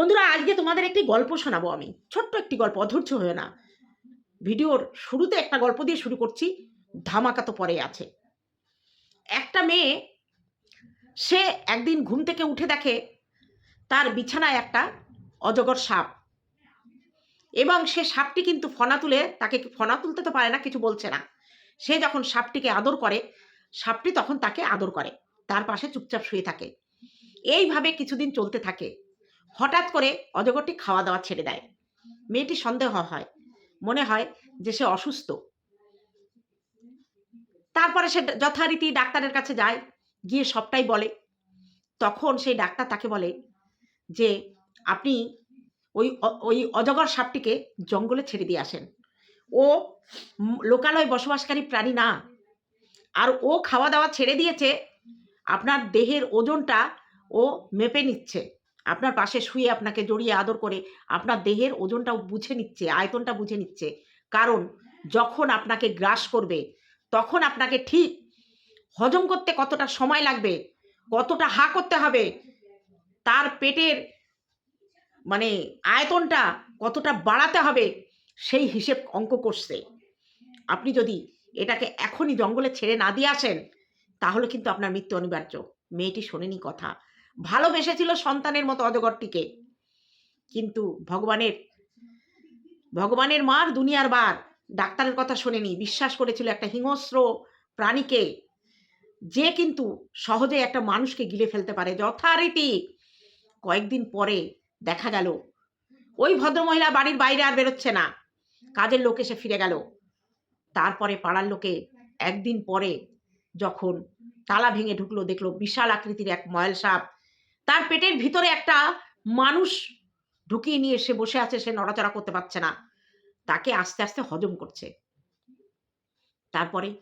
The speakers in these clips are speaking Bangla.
বন্ধুরা, আজকে তোমাদের একটি গল্প শোনাবো আমি। ছোট্ট একটি গল্প, অধৈর্য হয়ে না। ভিডিওর শুরুতে একটা গল্প দিয়ে শুরু করছি। ধামাকা তো পরে আছে। একটা মেয়ে, সে একদিন ঘুম থেকে উঠে দেখে তার বিছানায় একটা অজগর সাপ। এবং সে সাপটি কিন্তু ফনা তুলে, তাকে ফনা তুলতে তো পারে না, কিছু বলছে না। সে যখন সাপটিকে আদর করে, সাপটি তখন তাকে আদর করে। তার পাশে চুপচাপ শুয়ে থাকে। এইভাবে কিছুদিন চলতে থাকে। হঠাৎ করে অজগরটি খাওয়া দাওয়া ছেড়ে দেয়। মেয়েটি সন্দেহ হয়, মনে হয় যে সে অসুস্থ। তারপরে সে যথারীতি ডাক্তারের কাছে যায়, গিয়ে সবটাই বলে। তখন সেই ডাক্তার তাকে বলে যে, আপনি ওই ওই অজগর সাপটিকে জঙ্গলে ছেড়ে দিয়ে আসেন। ও লোকালয় বসবাসকারী প্রাণী না। আর ও খাওয়া দাওয়া ছেড়ে দিয়েছে, আপনার দেহের ওজনটা ও মেপে নিচ্ছে। আপনার পাশে শুয়ে আপনাকে জড়িয়ে আদর করে আপনার দেহের ওজনটাও বুঝে নিচ্ছে, আয়তনটা বুঝে নিচ্ছে। কারণ যখন আপনাকে গ্রাস করবে, তখন আপনাকে ঠিক হজম করতে কতটা সময় লাগবে, কতটা হা করতে হবে, তার পেটের মানে আয়তনটা কতটা বাড়াতে হবে, সেই হিসেব অঙ্ক করছে। আপনি যদি এটাকে এখনই জঙ্গলে ছেড়ে না দিয়ে আসেন, তাহলে কিন্তু আপনার মৃত্যু অনিবার্য। মেয়েটি শোনেনি কথা। ভালোবেসেছিল সন্তানের মতো অজগরটিকে কিন্তু ভগবানের ভগবানের মার দুনিয়ার বার ডাক্তারের কথা শোনেনি, বিশ্বাস করেছিল একটা হিংস্র প্রাণীকে, যে কিন্তু সহজে একটা মানুষকে গিলে ফেলতে পারে। যথারীতি কয়েকদিন পরে দেখা গেল, ওই ভদ্রমহিলা বাড়ির বাইরে আর বেরোচ্ছে না। কাজের লোক এসে ফিরে গেল। তারপরে পাড়ার লোকে একদিন পরে যখন তালা ভেঙে ঢুকলো, দেখল বিশাল আকৃতির এক ময়াল সাপ তার পেটের ভিতরে একটা মানুষ ঢুকিয়ে নিয়ে সে বসে আছে, সে নড়াচড়া করতে পারছে না। তাকে আস্তে আস্তে হজম করছে। তারপরে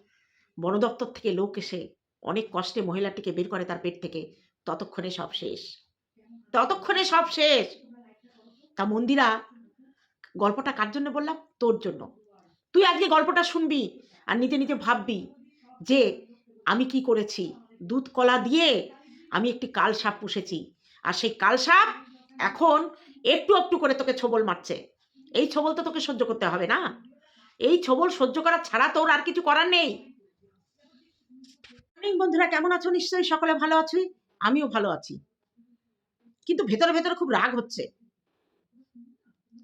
বন দপ্তর থেকে লোক এসে অনেক কষ্টে মহিলাটিকে বের করে তার পেট থেকে। ততক্ষণে সব শেষ। ততক্ষণে সব শেষ। তা মন্দিরা, গল্পটা কার জন্য বললাম? তোর জন্য। তুই আজকে গল্পটা শুনবি আর নিজে নিজে ভাববি যে আমি কি করেছি? দুধ কলা দিয়ে আমি একটি কাল সাপ পুষেছি। আর সেই কাল সাপ এখন একটু একটু করে তোকে ছবল মারছে। এই ছবল তো তোকে সহ্য করতে হবে না। এই ছবল সহ্য করা ছাড়া তোর আর কিছু করার নেই। বন্ধুরা, কেমন আছো? নিশ্চয়ই সকলে ভালো আছি। আমিও ভালো আছি। কিন্তু ভেতরে ভেতরে খুব রাগ হচ্ছে।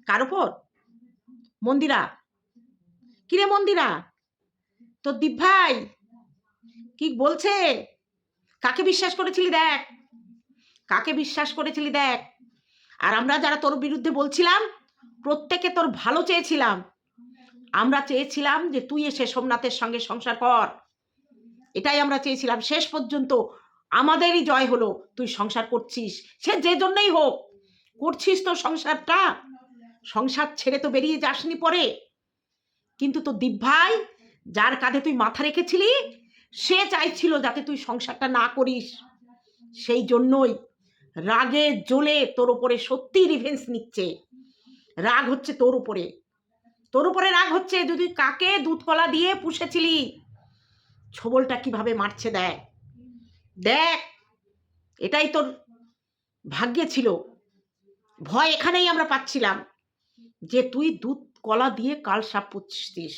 কার উপর? মন্দিরা। কিরে মন্দিরা? তোর দীপ ভাই কি বলছে? কাকে বিশ্বাস করেছিলি দেখ? কাকে বিশ্বাস করেছিলি দেখ? আর আমরা যারা তোর বিরুদ্ধে বলছিলাম, প্রত্যেকে তোর ভালো চেয়েছিলাম। আমরা চেয়েছিলাম যে তুই এসে সোমনাথের সঙ্গে সংসার কর। এটাই আমরা চেয়েছিলাম। শেষ পর্যন্ত আমাদেরই জয় হলো। তুই সংসার করছিস। সে যে জন্যই হোক, করছিস তো সংসারটা। সংসার ছেড়ে তো বেরিয়ে যাসনি পরে। কিন্তু তো দীপ ভাই যার কাঁধে তুই মাথা রেখেছিলি সে চাইছিল যাতে তুই সংসারটা না করিস। সেই জন্যই রাগে জ্বলে তোর উপরে সত্যি রিভেন্স নিচ্ছে। রাগ হচ্ছে তোর উপরে। তোর উপরে রাগ হচ্ছে যদি কাকে দুধ কলা দিয়ে পুষেছিলি। ছবলটা কীভাবে মারছে দেখ। দেখ, এটাই তোর ভাগ্যে ছিল। ভয় এখানেই আমরা পাচ্ছিলাম যে তুই দুধ কলা দিয়ে কাল সাপ পুষছিস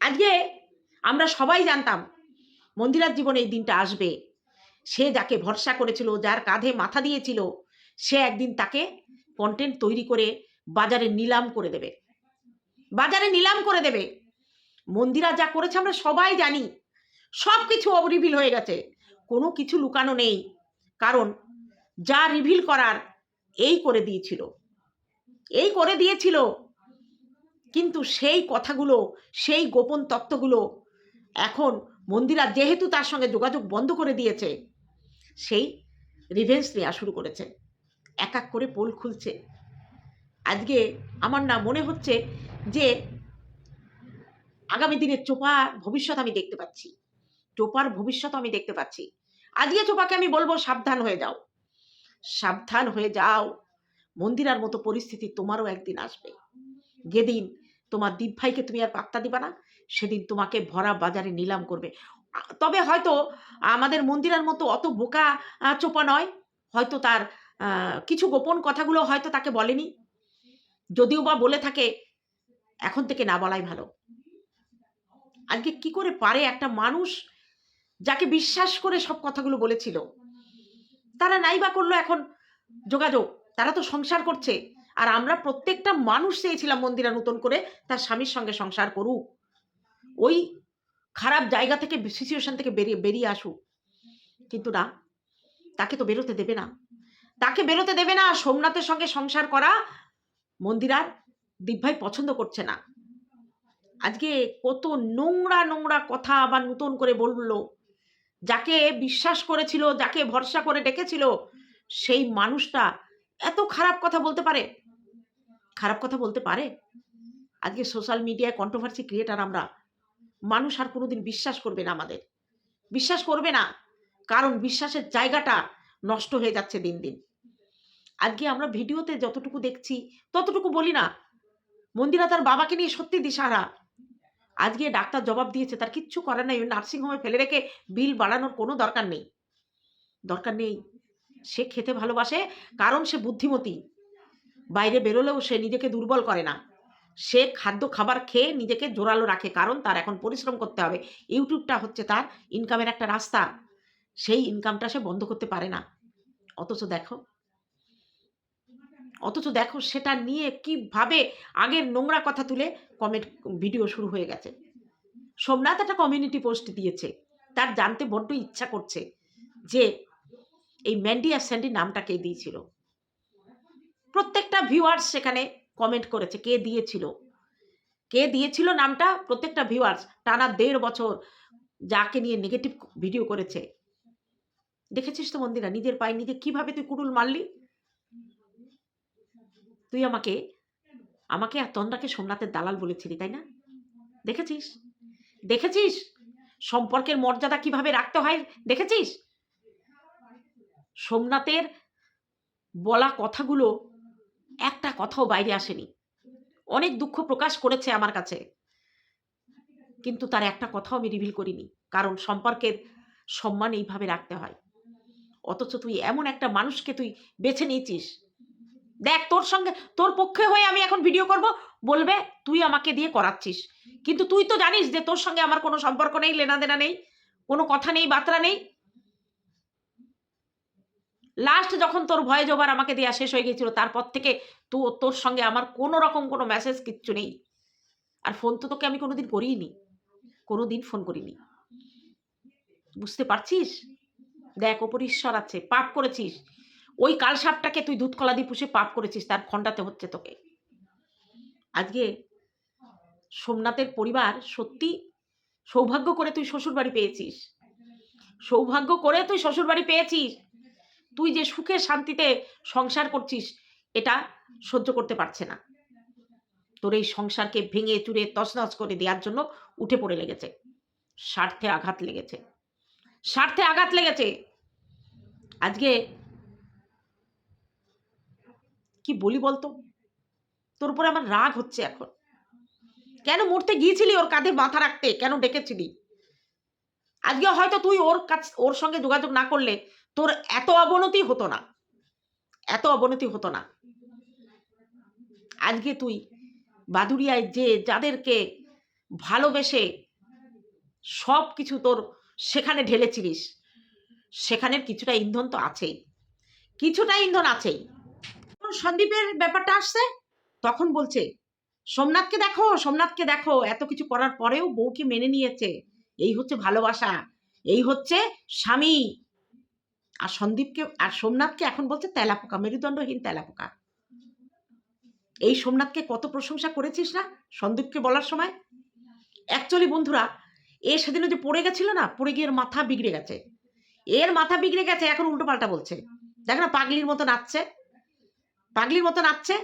আজকে আমরা সবাই জানতাম মন্দিরার জীবনে এই দিনটা আসবে। সে যাকে ভরসা করেছিল, যার কাঁধে মাথা দিয়েছিল, সে একদিন তাকে কন্টেন্ট তৈরি করে বাজারে নিলাম করে দেবে। বাজারে নিলাম করে দেবে। মন্দিরা যা করেছে আমরা সবাই জানি। সব কিছু রিভিল হয়ে গেছে। কোনো কিছু লুকানো নেই। কারণ যা রিভিল করার এই করে দিয়েছিল। এই করে দিয়েছিল। কিন্তু সেই কথাগুলো, সেই গোপন তত্ত্বগুলো এখন মন্দিরা যেহেতু তার সঙ্গে যোগাযোগ বন্ধ করে দিয়েছে, সেই রিভেন্স নেওয়া শুরু করেছে। এক এক করে পোল খুলছে। আজকে আমার না মনে হচ্ছে যে আগামী দিনে চোপার ভবিষ্যৎ আমি দেখতে পাচ্ছি। চোপার ভবিষ্যৎ আমি দেখতে পাচ্ছি। আজকে চোপাকে আমি বলব সাবধান হয়ে যাও। সাবধান হয়ে যাও। মন্দিরার মতো পরিস্থিতি তোমারও একদিন আসবে। যেদিন তোমার দীপ ভাইকে তুমি আর পাত্তা দিবা না সেদিন তোমাকে ভরা বাজারে নিলাম করবে। তবে হয়তো আমাদের মন্দিরের মতো অত বোকা চোপা নয়। হয়তো তার কিছু গোপন কথাগুলো হয়তো তাকে বলেনি। যদিও বা বলে থাকে, এখন থেকে না বলাই ভালো। আজকে কি করে পারে একটা মানুষ যাকে বিশ্বাস করে সব কথাগুলো বলেছিল? তারা নাই বা করল এখন যোগাযোগ। তারা তো সংসার করছে। আর আমরা প্রত্যেকটা মানুষ চেয়েছিলাম মন্দিরা নতুন করে তার স্বামীর সঙ্গে সংসার করুক। ওই খারাপ জায়গা থেকে সিচুয়েশন থেকে বেরিয়ে বেরিয়ে আসুক। কিন্তু না, তাকে তো বেরোতে দেবে না। তাকে বেরোতে দেবে না, সোমনাথের সঙ্গে সংসার করা মন্দিরার দিব্যাই পছন্দ করছে না। আজকে কত নোংরা নোংরা কথা আবার নতুন করে বলল। যাকে বিশ্বাস করেছিল, যাকে ভরসা করে ডেকেছিল, সেই মানুষটা এত খারাপ কথা বলতে পারে? খারাপ কথা বলতে পারে? আজকে সোশ্যাল মিডিয়ায় কন্ট্রোভার্সি ক্রিয়েটার আমরা মানুষ আর কোনোদিন বিশ্বাস করবে না আমাদের। বিশ্বাস করবে না, কারণ বিশ্বাসের জায়গাটা নষ্ট হয়ে যাচ্ছে দিন দিন। আজকে আমরা ভিডিওতে যতটুকু দেখছি, ততটুকু বলি না, মন্দিরা তার বাবাকে নিয়ে সত্যি দিশারা আজকে ডাক্তার জবাব দিয়েছে, তার কিচ্ছু করার নাই, ওই নার্সিংহোমে ফেলে রেখে বিল বাড়ানোর কোনো দরকার নেই। দরকার নেই। সে খেতে ভালোবাসে, কারণ সে বুদ্ধিমতী। বাইরে বেরোলেও সে নিজেকে দুর্বল করে না। সে খাদ্য খাবার খেয়ে নিজেকে জোরালো রাখে, কারণ তার এখন পরিশ্রম করতে হবে। ইউটিউবটা হচ্ছে তার ইনকামের একটা রাস্তা। সেই ইনকামটা সে বন্ধ করতে পারে না। অথচ দেখো অথচ দেখো সেটা নিয়ে কীভাবে আগের নোংরা কথা তুলে কমেন্ট ভিডিও শুরু হয়ে গেছে। সোমনাথ একটা কমিউনিটি পোস্ট দিয়েছে। তার জানতে বড্ড ইচ্ছা করছে যে এই ম্যান্ডি আর স্যান্ডি নামটা কে দিয়েছিল। প্রত্যেকটা ভিউয়ার্স সেখানে কমেন্ট করেছে, কে দিয়েছিল? কে দিয়েছিল নামটা? প্রত্যেকটা ভিউয়ার্স টানা দেড় বছর যাকে নিয়ে নেগেটিভ ভিডিও করেছে। দেখেছিস তো মন্দিরা, নিজের পায়ে নিজে কীভাবে তুই কুড়ুল মারলি? তুই আমাকে আমাকে আর তন্দ্রাকে সোমনাথের দালাল বলেছিলি, তাই না? দেখেছিস? দেখেছিস? সম্পর্কের মর্যাদা কীভাবে রাখতে হয়? দেখেছিস? সোমনাথের বলা কথাগুলো একটা কথাও বাইরে আসেনি। অনেক দুঃখ প্রকাশ করেছে আমার কাছে। কিন্তু তার একটা কথাও আমি রিভিল করিনি, কারণ সম্পর্কের সম্মান এইভাবে রাখতে হয়। অথচ তুই এমন একটা মানুষকে তুই বেছে নিয়েছিস। দেখ, তোর সঙ্গে, তোর পক্ষে হয়ে আমি এখন ভিডিও করব, বলবে, তুই আমাকে দিয়ে করাচ্ছিস। কিন্তু তুই তো জানিস যে তোর সঙ্গে আমার কোনো সম্পর্ক নেই লেনা দেনা নেই, কোনো কথা নেই, বার্তা নেই। লাস্ট যখন তোর ভয় জবার আমাকে দেওয়া শেষ হয়ে গেছিল তারপর থেকে তো, তোর সঙ্গে আমার কোনো রকম কোনো মেসেজ কিচ্ছু নেই। আর ফোন তো তোকে আমি কোনোদিন করিনি কোনো দিন ফোন করিনি। বুঝতে পারছিস? দেখ, ওপর ঈশ্বর আছে, পাপ করেছিস। ওই কালসাপটাকে তুই দুধ কলা দিয়ে পুষে পাপ করেছিস, তার খণ্ডাতে হচ্ছে তোকে। আজকে সোমনাথের পরিবার সত্যি সৌভাগ্য করে তুই শ্বশুর বাড়ি পেয়েছিস। সৌভাগ্য করে তুই শ্বশুর বাড়ি পেয়েছিস। তুই যে সুখে শান্তিতে সংসার করছিস, এটা সহ্য করতে পারছে না। তোর এই সংসারকে ভেঙে চুরে তছনছ করে দেওয়ার জন্য উঠে পড়ে লেগেছে। স্বার্থে আঘাত লেগেছে। স্বার্থে আঘাত লেগেছে। আজকে কি বলি বলতো? তোর উপরে আমার রাগ হচ্ছে এখন। কেন মরতে গিয়েছিলি ওর কাঁধে মাথা রাখতে? কেন ডেকেছিলি? আজকে হয়তো তুই ওর কাছ ওর সঙ্গে যোগাযোগ না করলে তোর এত অবনতি হতো না। এত অবনতি হতো না। আজকে তুই বাদুরিয়ায় যে যাদেরকে ভালোবেসে সব কিছু তোর সেখানে ঢেলেছিলিস, সেখানের কিছুটা ইন্ধন তো আছেই। কিছুটা ইন্ধন আছেই। সন্দীপের ব্যাপারটা আসছে, তখন বলছে, সোমনাথকে দেখো সোমনাথকে দেখো। এত কিছু করার পরেও বউকে মেনে নিয়েছে। এই হচ্ছে ভালোবাসা। এই হচ্ছে স্বামী। আর সন্দীপকে, আর সোমনাথকে এখন বলছে তেলাপোকা, মেরুদণ্ডহীন তেলাপোকা। এই সোমনাথকে কত প্রশংসা করেছিস না সন্দীপকে বলার সময়? অ্যাকচুয়ালি বন্ধুরা, এ সেদিনও যে পড়ে গেছিল না, পড়ে গিয়ে মাথা বিগড়ে গেছে। এর মাথা বিগড়ে গেছে, এখন উল্টো পাল্টা বলছে। দেখ না, পাগলির মতো নাচছে। পাগলির মতো নাচছে।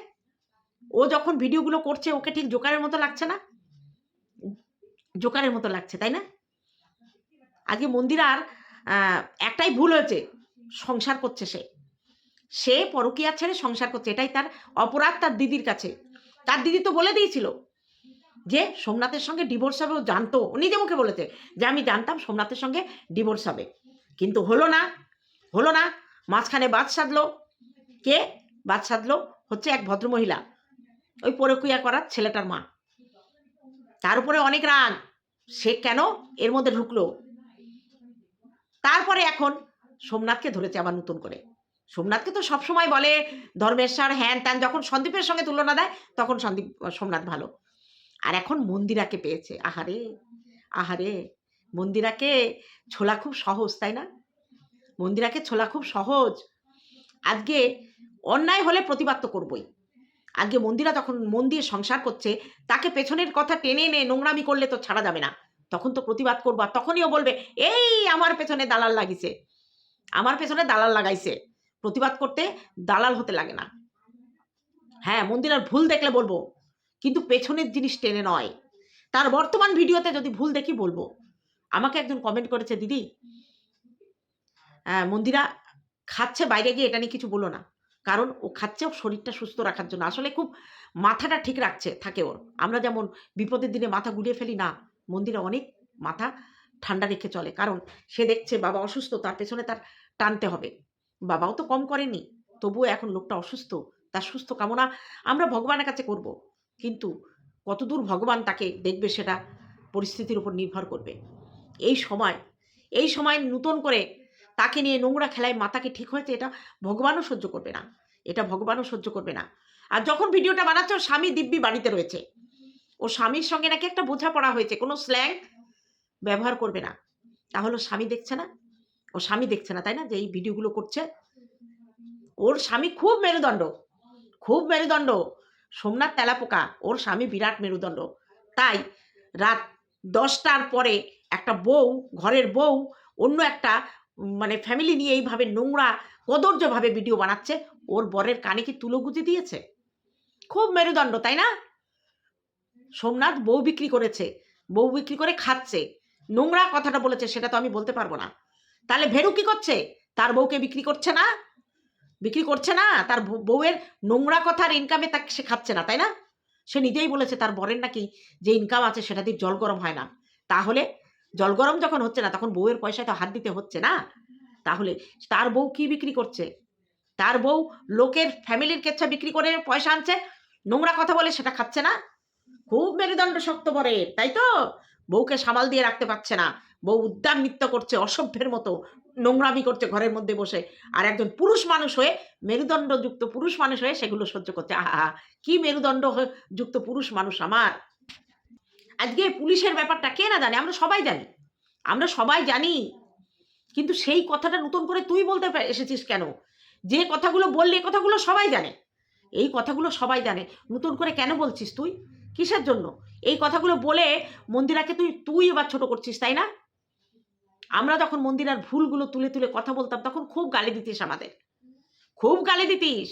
ও যখন ভিডিওগুলো করছে, ওকে ঠিক জোকারের মতো লাগছে না? জোকারের মতো লাগছে, তাই না? আজকে মন্দিরার একটাই ভুল হয়েছে। সংসার করছে সে। সে পরকিয়া ছেড়ে সংসার করছে। এটাই তার অপরাধ তার দিদির কাছে। তার দিদি তো বলে দিয়েছিল যে, সোমনাথের সঙ্গে ডিভোর্স হবে, ও জানতো। ও নিজে মুখে বলেছে যে, আমি জানতাম সোমনাথের সঙ্গে ডিভোর্স হবে। কিন্তু হলো না হলো না। মাঝখানে বাদ সাধলো। কে? বাদ সাধলো হচ্ছে এক ভদ্রমহিলা। ওই পরকুয়া করার ছেলেটার মা। তার উপরে অনেক রাগ। সে কেন এর মধ্যে ঢুকলো? তারপরে এখন সোমনাথকে ধরেছে আবার নতুন করে। সোমনাথকে তো সবসময় বলে ধর্মেশ্বর হ্যান ত্যান, যখন সন্দীপের সঙ্গে তুলনা দেয়, তখন সন্দীপ সোমনাথ ভালো। আর এখন মন্দিরাকে পেয়েছে। আহারে আহারে, মন্দিরাকে ছোলা খুব সহজ, তাই না? মন্দিরাকে ছোলা খুব সহজ। আজকে অন্যায় হলে প্রতিবাদ তো করবই। আজকে মন্দিরা যখন মন দিয়ে সংসার করছে, তাকে পেছনের কথা টেনে এনে নোংরামি করলে তো ছাড়া যাবে না। তখন তো প্রতিবাদ করব, আর তখনই ও বলবে, এই আমার পেছনে দালাল লাগিছে। আমার পেছনে দালাল লাগাইছে। প্রতিবাদ করতে দালাল হতে লাগে না। হ্যাঁ মন্দিরার ভুল দেখলে বলব কিন্তু পেছনের জিনিস টেনে নয়। তার বর্তমান ভিডিওতে যদি ভুল দেখি বলব। আমাকে একজন কমেন্ট করেছে দিদি হ্যাঁ, মন্দিরা খাচ্ছে বাইরে গিয়ে এটা নিয়ে কিছু বলো না। কারণ ও খাচ্ছে শরীরটা সুস্থ রাখার জন্য। আসলে খুব মাথাটা ঠিক রাখছে থাকে ওর। আমরা যেমন বিপদের দিনে মাথা গুলিয়ে ফেলি না মন্দিরে অনেক মাথা ঠান্ডা রেখে চলে। কারণ সে দেখছে বাবা অসুস্থ, তার পেছনে তার টানতে হবে। বাবাও তো কম করেনি, তবুও এখন লোকটা অসুস্থ, তার সুস্থ কামনা আমরা ভগবানের কাছে করব। কিন্তু কতদূর ভগবান তাকে দেখবে সেটা পরিস্থিতির উপর নির্ভর করবে। এই সময় এই সময় নতুন করে তাকে নিয়ে নোংরা খেলায় মাতাকে ঠিক হয়েছে, এটা ভগবানও সহ্য করবে না। এটা ভগবানও সহ্য করবে না। আর যখন ভিডিওটা বানাচ্ছে ওর স্বামী দিব্যি বাড়িতে রয়েছে। ও স্বামীর সঙ্গে নাকি একটা বোঝাপড়া হয়েছে, কোনো স্ল্যাং ব্যবহার করবে না। তাহলে স্বামী দেখছে না। ও স্বামী দেখছে না, তাই না? যে এই ভিডিওগুলো করছে। ওর স্বামী খুব মেরুদণ্ড। খুব মেরুদণ্ড। সোমনাথ তেলাপোকা, ওর স্বামী বিরাট মেরুদণ্ড। তাই রাত দশটার পরে একটা বউ, ঘরের বউ, অন্য একটা মানে ফ্যামিলি নিয়ে এইভাবে নোংরা কদর্যভাবে ভিডিও বানাচ্ছে। ওর বরের কানে কি তুলো গুজে দিয়েছে? খুব মেরুদণ্ড, তাই না? সোমনাথ বউ বিক্রি করেছে। বউ বিক্রি করে খাচ্ছে। নোংরা কথাটা বলেছে, সেটা তো আমি বলতে পারব না। তাহলে ভেরু কি করছে? তার বউকে বিক্রি করছে না? বিক্রি করছে না? তার বউয়ের নোংরা কথার ইনকামে তাকে সে খাচ্ছে না, তাই না? সে নিজেই বলেছে, তার বরের নাকি যে ইনকাম আছে, সেটা দিয়ে জল গরম হয় না। তাহলে জল গরম যখন হচ্ছে না, তখন বউয়ের পয়সায় তো হাত দিতে হচ্ছে না? তাহলে তার বউ কি বিক্রি করছে? তার বউ লোকের ফ্যামিলির কেচ্ছা বিক্রি করে পয়সা আনছে, নোংরা কথা বলে সেটা খাচ্ছে না? খুব মেরুদণ্ড শক্ত বরের, তাই তো? বউকে সামাল দিয়ে রাখতে পারছে না। বউ উদ্যান নৃত্য করছে, অসভ্যের মতো নোংরামি করছে ঘরের মধ্যে বসে। আর একজন পুরুষ মানুষ হয়ে, মেরুদণ্ডযুক্ত পুরুষ মানুষ হয়ে সেগুলো সহ্য করছে। আহা কি মেরুদণ্ড যুক্ত পুরুষ মানুষ আমার। আজকে পুলিশের ব্যাপারটা কে না জানে, আমরা সবাই জানি। আমরা সবাই জানি। কিন্তু সেই কথাটা নতুন করে তুই বলতে এসেছিস কেন? যে কথাগুলো বললি কথাগুলো সবাই জানে। এই কথাগুলো সবাই জানে। নতুন করে কেন বলছিস তুই? কিসের জন্য? এই কথাগুলো বলে মন্দিরাকে তুই তুই এবার ছোট করছিস, তাই না? আমরা যখন মন্দিরার ভুলগুলো তুলে তুলে কথা বলতাম, তখন খুব গালি দিতিস আমাদের। খুব গালি দিতিস।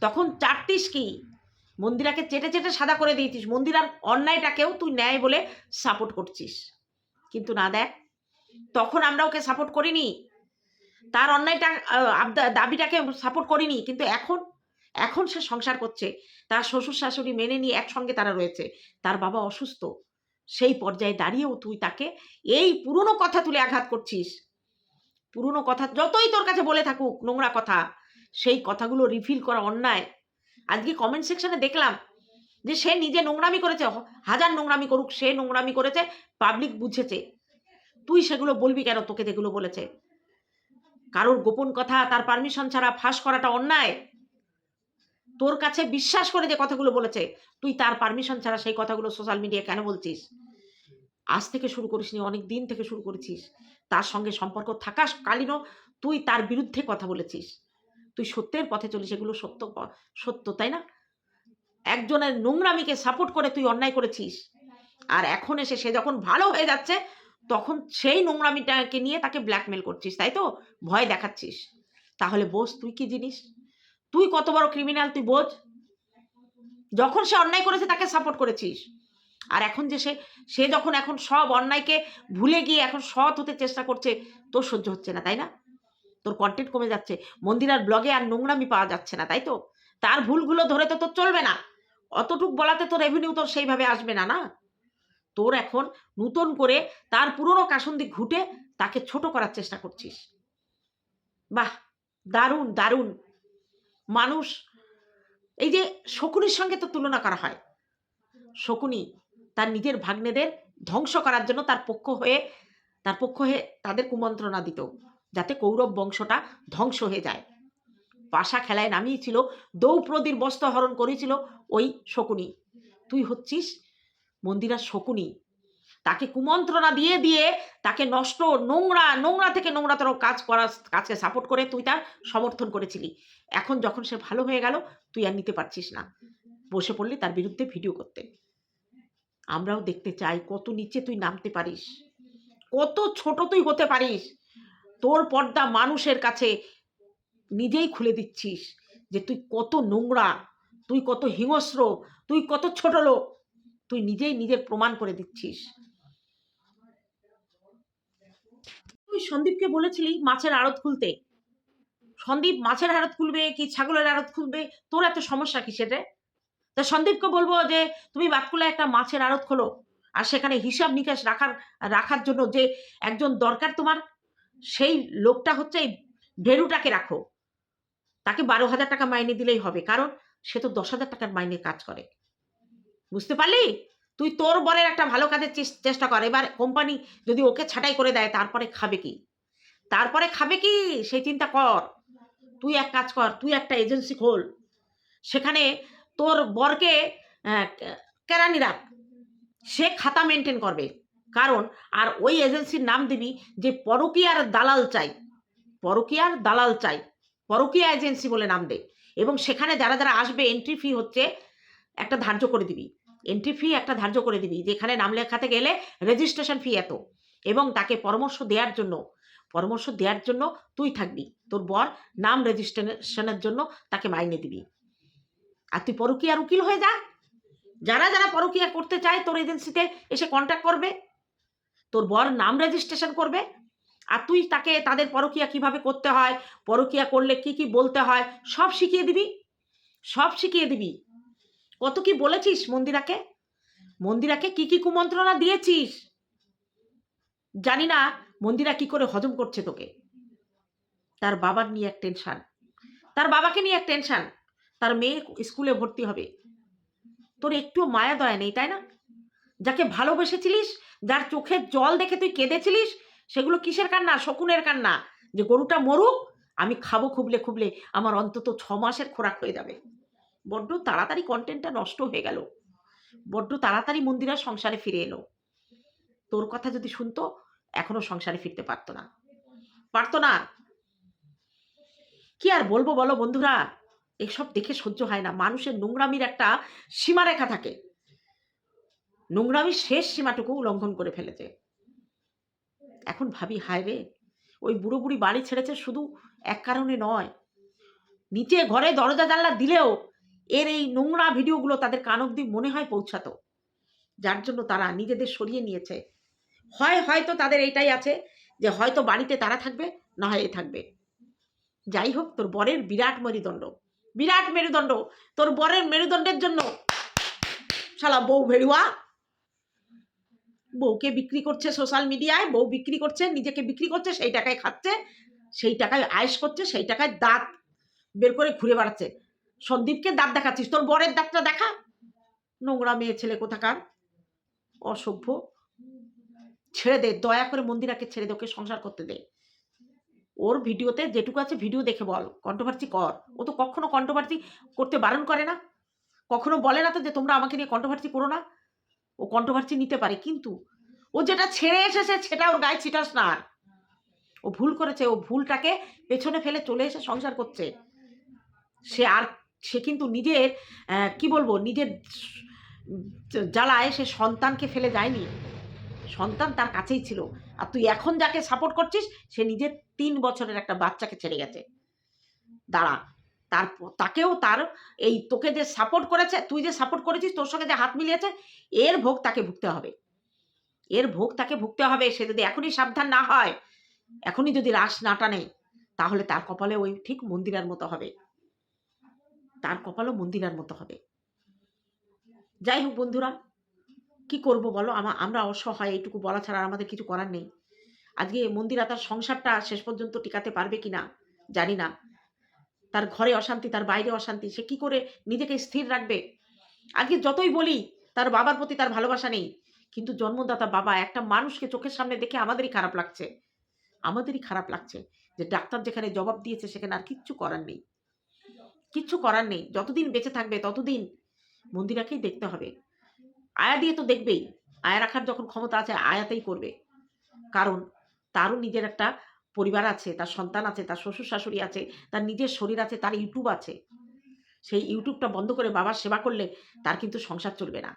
তখন চাটতিস কি? মন্দিরাকে চেটে চেটে সাদা করে দিয়েছিস। মন্দিরার অন্যায়টাকেও তুই ন্যায় বলে সাপোর্ট করছিস। কিন্তু না দেখ, তখন আমরা ওকে সাপোর্ট করিনি। তার অন্যায়টা দাবিটাকে সাপোর্ট করিনি। কিন্তু এখন এখন সে সংসার করছে। তার শ্বশুর শাশুড়ি মেনে নিয়ে একসঙ্গে তারা রয়েছে। তার বাবা অসুস্থ। সেই পর্যায়ে দাঁড়িয়েও তুই তাকে এই পুরনো কথা তুলে আঘাত করছিস। পুরনো কথা যতই তোর কাছে বলে থাকুক নোংরা কথা, সেই কথাগুলো রিফিল করা অন্যায়। আজকে কমেন্ট সেকশনে দেখলাম যে সে নিজে নোংরামি করেছে হাজার নোংরামি করুক, সে নোংরামি করেছে পাবলিক বুঝেছে। তুই সেগুলো বলবি কেন? তোকে যেগুলো বলেছে। কারোর গোপন কথা, তার পারমিশন ছাড়া ফাঁস করাটা অন্যায়। তোর কাছে বিশ্বাস করে যে কথাগুলো বলেছে, তুই তার পারমিশন ছাড়া সেই কথাগুলো সোশ্যাল মিডিয়ায় কেন বলছিস? আজ থেকে শুরু করিসনি অনেক দিন থেকে শুরু করেছিস। তার সঙ্গে সম্পর্ক থাকা কালীনও তুই তার বিরুদ্ধে কথা বলেছিস। তুই সত্যের পথে চলিস, এগুলো সত্য সত্য, তাই না? একজনের নোংরামিকে সাপোর্ট করে তুই অন্যায় করেছিস। আর এখন এসে সে যখন ভালো হয়ে যাচ্ছে, তখন সেই নোংরামিটাকে নিয়ে তাকে ব্ল্যাকমেল করছিস, তাই তো? ভয় দেখাচ্ছিস। তাহলে বোস, তুই কি জিনিস? তুই কত বড় ক্রিমিনাল তুই বোঝ। যখন সে অন্যায় করেছে, তাকে সাপোর্ট করেছিস। আর এখন যে সে সে যখন এখন সব অন্যায়কে ভুলে গিয়ে এখন সৎ হতে চেষ্টা করছে, তোর সহ্য হচ্ছে না, তাই না? তোর কন্টেন্ট কমে যাচ্ছে। মন্দিরার ব্লগে আর নোংরামি পাওয়া যাচ্ছে না, তাই তো? তার ভুলগুলো ধরে তো তোর চলবে না। অতটুক বলাতে তোর রেভিনিউ তোর সেইভাবে আসবে না না? তোর এখন নতুন করে তার পুরনো কাসন্দি ঘুটে তাকে ছোট করার চেষ্টা করছিস। বাহ! দারুণ দারুণ। মানুষ, এই যে শকুনির সঙ্গে তো তুলনা করা হয়। শকুনি তার নিজের ভাগ্নেদের ধ্বংস করার জন্য তার পক্ষ হয়ে, তার পক্ষ হয়ে তাদের কুমন্ত্রণা দিত, যাতে কৌরব বংশটা ধ্বংস হয়ে যায়। পাশা খেলায় নামিয়েছিল দৌপ্রদীর বস্ত্র হরণ করেছিল ওই শকুনি। তুই হচ্ছিস মন্দিরার শকুনি তাকে কুমন্ত্রণা দিয়ে দিয়ে তাকে নষ্ট নোংরা নোংরা থেকে নোংরাতর কাজ করার কাজকে সাপোর্ট করে তুই তার সমর্থন করেছিলি। এখন যখন সে ভালো হয়ে গেল, তুই আর নিতে পারছিস না। বসে পড়লি তার বিরুদ্ধে ভিডিও করতে। আমরাও দেখতে চাই কত নিচে তুই নামতে পারিস। কত ছোট তুই হতে পারিস। তোর পর্দা মানুষের কাছে নিজেই খুলে দিচ্ছিস যে তুই কত নোংরা, তুই কত হিংস্র, তুই কত ছোট লোক। তুই নিজেই নিজের প্রমাণ করে দিচ্ছিস। তুই সন্দীপকে বলেছিলি মাছের আড়ত খুলতে। সন্দীপ, মাছের আড়ত খুলবে কি ছাগলের আড়ত খুলবে? তোর এত সমস্যা কিসের রে? তা সন্দীপকে বলব যে, তুমি বাতকুলে একটা মাছের আড়ত খোলো আর সেখানে হিসাব নিকাশ রাখার রাখার জন্য যে একজন দরকার তোমার, সেই লোকটা হচ্ছে এই ভেরুটাকে রাখো। তাকে বারো হাজার টাকা মাইনে দিলেই হবে, কারণ সে তো দশ হাজার টাকার মাইনে কাজ করে। বুঝতে পারলি? তুই তোর বরের একটা ভালো কাজের চেষ্টা কর। এবার কোম্পানি যদি ওকে ছাঁটাই করে দেয়, তারপরে খাবে কি? তারপরে খাবে কি? সেই চিন্তা কর। তুই এক কাজ কর, তুই একটা এজেন্সি খোল। সেখানে তোর বরকে কেরানি রাখ। সে খাতা মেনটেন করবে। কারণ, আর ওই এজেন্সির নাম দিবি যে পরকীয়ার দালাল চাই। পরকীয়ার দালাল চাই। পরকীয়া এজেন্সি বলে নাম দে। এবং সেখানে যারা যারা আসবে এন্ট্রি ফি হচ্ছে একটা ধার্য করে দিবি। এন্ট্রি ফি একটা ধার্য করে দিবি, যেখানে নাম লেখাতে গেলে রেজিস্ট্রেশন ফি এত। এবং তাকে পরামর্শ দেওয়ার জন্য, পরামর্শ দেওয়ার জন্য তুই থাকবি। তোর বর নাম রেজিস্ট্রেশনের জন্য তাকে মাইনে দিবি। আর তুই পরকীয়ার উকিল হয়ে যা। যারা যারা পরকীয়া করতে চায়, তোর এজেন্সিতে এসে কন্ট্যাক্ট করবে। তোর বর নাম রেজিস্ট্রেশন করবে। আর তুই তাকে তাদের পরকীয়া কীভাবে করতে হয়, পরকীয়া করলে কি কি বলতে হয়, সব শিখিয়ে দিবি। সব শিখিয়ে দিবি। কত কি বলেছিস মন্দিরাকে? মন্দিরাকে কি কি কুমন্ত্রণা দিয়েছিস? জানি না মন্দিরা কি করে হজম করছে তোকে। তার বাবার নিয়ে এক টেনশন তার বাবাকে নিয়ে এক টেনশন তার মেয়ে স্কুলে ভর্তি হবে। তোর একটু মায়া দয়া নেই, তাই না? যাকে ভালোবেসেছিলিস, যার চোখের জল দেখে তুই কেঁদেছিলিস, সেগুলো কিসের কান্না? শকুনের কান্না। যে গরুটা মরুক, আমি খাব খুবলে খুবলে, আমার অন্তত ছ মাসের খোরাক হয়ে যাবে। বড্ড তাড়াতাড়ি কন্টেন্টটা নষ্ট হয়ে গেল। বড্ড তাড়াতাড়ি মন্দিরের সংসারে ফিরে এলো। তোর কথা যদি শুনতো, এখনও সংসারে ফিরতে পারতো না। পারতো না। কি আর বলব বলো বন্ধুরা? এসব দেখে সহ্য হয় না। মানুষের নোংরামির একটা সীমারেখা থাকে। নোংরামির শেষ সীমাটুকু লঙ্ঘন করে ফেলেছে। এখন ভাবি, হায় রে, ওই বুড়ো বুড়ি বাড়ি ছেড়েছে শুধু এক কারণে নয়। নিচে ঘরে দরজা জানলা দিলেও এর এই নোংরা ভিডিওগুলো তাদের কান অব্দি মনে হয় পৌঁছাতো। যার জন্য তারা নিজেদের সরিয়ে নিয়েছে। হয়, হয়তো তাদের এইটাই আছে যে হয়তো বাড়িতে তারা থাকবে, না হয় এ থাকবে। যাই হোক, তোর বরের বিরাট মেরুদণ্ড। বিরাট মেরুদণ্ড। তোর বরের মেরুদণ্ডের জন্য শালা বউ ভেড়ুয়া। বউকে বিক্রি করছে সোশ্যাল মিডিয়ায় বউ বিক্রি করছে, নিজেকে বিক্রি করছে, সেই টাকায় খাচ্ছে, সেই টাকায় আয়েস করছে, সেই টাকায় দাঁত বের করে ঘুরে বেড়াচ্ছে। সন্দীপকে দাঁত দেখাচ্ছিস? তোর বরের দাঁতটা দেখা? নোংরা মেয়ে ছেলে কোথাকার? অসভ্য। ছেড়ে দে, দয়া করে মন্দিরাকে ছেড়ে দে, ওকে সংসার করতে দে। ওর ভিডিওতে যেটুকু আছে ভিডিও দেখে বল কন্ট্রোভার্সি কর। ও তো কখনো কন্ট্রোভার্সি করতে বারণ করে না। কখনো বলে না তো যে তোমরা আমাকে নিয়ে কন্ট্রোভার্সি করো না। ও কন্ট্রোভার্সি নিতে পারে, কিন্তু ও যেটা ছেড়ে এসেছে সেটা ওর গায়ে ছিটাস না ও ভুল করেছে, ও ভুলটাকে পেছনে ফেলে চলে এসে সংসার করছে। সে আর সে কিন্তু নিজের কি বলব, নিজের জ্বালায় সে সন্তানকে ফেলে যায়নি। সন্তান তার কাছেই ছিল। আর তুই এখন যাকে সাপোর্ট করছিস, সে নিজের তিন বছরের একটা বাচ্চাকে ছেড়ে গেছে। দাঁড়া, তার তাকেও তার এই তোকে যে সাপোর্ট করেছে, তুই যে সাপোর্ট করেছিস, তোর সঙ্গে যে হাত মিলিয়েছে, এর ভোগ তাকে ভুগতে হবে। এর ভোগ তাকে ভুগতে হবে, সে যদি এখনই সাবধান না হয়, এখনই যদি রাস না টানে, তাহলে তার কপালে ওই ঠিক মন্দিরের মতো হবে। তার কপালও মন্দিরার মতো হবে। যাই হোক বন্ধুরা, কি করব বলো? আমা, আমরা অসহায়, এইটুকু বলা ছাড়া আমাদের কিছু করার নেই। আজকে মন্দিরা তার সংসারটা শেষ পর্যন্ত টিকাতে পারবে কি না জানি না। তার ঘরে অশান্তি, তার বাইরে অশান্তি, সে কি করে নিজেকে স্থির রাখবে? আজকে যতই বলি, তার বাবার প্রতি তার ভালোবাসা নেই। কিন্তু জন্মদাতা বাবা একটা মানুষকে চোখের সামনে দেখে আমাদেরই খারাপ লাগছে। আমাদেরই খারাপ লাগছে যে ডাক্তার যেখানে জবাব দিয়েছে, সেখানে আর কিচ্ছু করার নেই। কিচ্ছু করার নেই। যতদিন বেঁচে থাকবে ততদিন মন্দিরাকেই দেখতে হবে। আয়া দিয়ে তো দেখবেই। আয়া রাখার যখন ক্ষমতা আছে, আয়াতেই করবে। কারণ তারও নিজের একটা পরিবার আছে, তার সন্তান আছে, তার শ্বশুর শাশুড়ি আছে, তার নিজের শরীর আছে, তার ইউটিউব আছে। সেই ইউটিউবটা বন্ধ করে বাবার সেবা করলে তার কিন্তু সংসার চলবে না।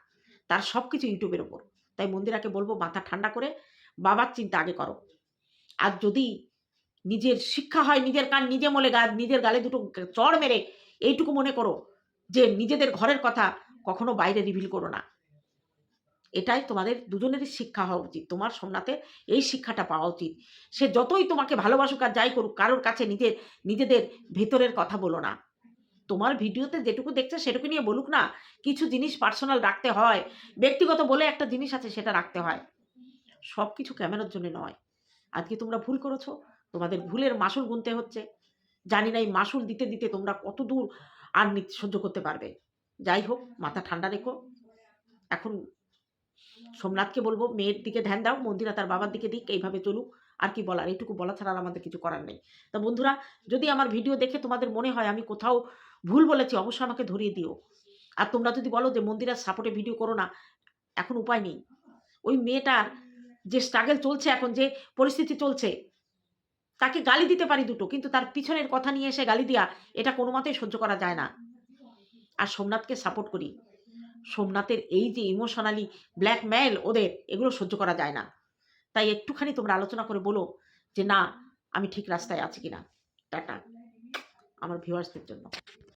তার সব কিছু ইউটিউবের ওপর। তাই মন্দিরাকে বলব, মাথা ঠান্ডা করে বাবার চিন্তা আগে করো। আর যদি নিজের শিক্ষা হয়, নিজের কান নিজে মলে গা, নিজের গালে দুটো চড় মেরে এইটুকু মনে করো যে নিজেদের ঘরের কথা কখনো বাইরে রিভিল করো না। এটাই তোমাদের দুজনেরই শিক্ষা হওয়া উচিত। তোমার সোমনাথে এই শিক্ষাটা পাওয়া উচিত। সে যতই তোমাকে ভালোবাসুক আর যাই করুক, কারোর কাছে নিজের, নিজেদের ভেতরের কথা বলো না। তোমার ভিডিওতে যেটুকু দেখছে সেটুকু নিয়ে বলুক না, কিছু জিনিস পার্সোনাল রাখতে হয়। ব্যক্তিগত বলে একটা জিনিস আছে সেটা রাখতে হয়। সব কিছু ক্যামেরার জন্য নয়। আজকে তোমরা ভুল করেছ, তোমাদের ভুলের মাসুল গুনতে হচ্ছে। জানি না এই মাসুল দিতে দিতে তোমরা কত দূর আর সহ্য করতে পারবে। যাই হোক, মাথা ঠান্ডা রেখো। এখন সোমনাথকে বলব, মেয়ের দিকে ধ্যান দাও, মন্দিরা তার বাবার দিকে দিক, এইভাবে চলুক। আর কি বলার? এইটুকু বলা ছাড়া আমাদের কিছু করার নেই। তা বন্ধুরা, যদি আমার ভিডিও দেখে তোমাদের মনে হয় আমি কোথাও ভুল বলেছি, অবশ্যই আমাকে ধরিয়ে দিও। আর তোমরা যদি বলো যে মন্দিরার সাপোর্টে ভিডিও করো না, এখন উপায় নেই। ওই মেয়েটার যে স্ট্রাগল চলছে এখন, যে পরিস্থিতি চলছে তাকে গালি দিতে পারি দুটো, কিন্তু তার পিছনের কথা নিয়ে এসে গালি দেওয়া এটা কোনো মতেই সহ্য করা যায় না। আর সোমনাথকে সাপোর্ট করি। সোমনাথের এই যে ইমোশনালি ব্ল্যাকমেল ওদের, এগুলো সহ্য করা যায় না। তাই একটুখানি তোমরা আলোচনা করে বলো যে, না, আমি ঠিক রাস্তায় আছি কিনা? টাটা। আমার ভিউয়ার্সদের জন্য।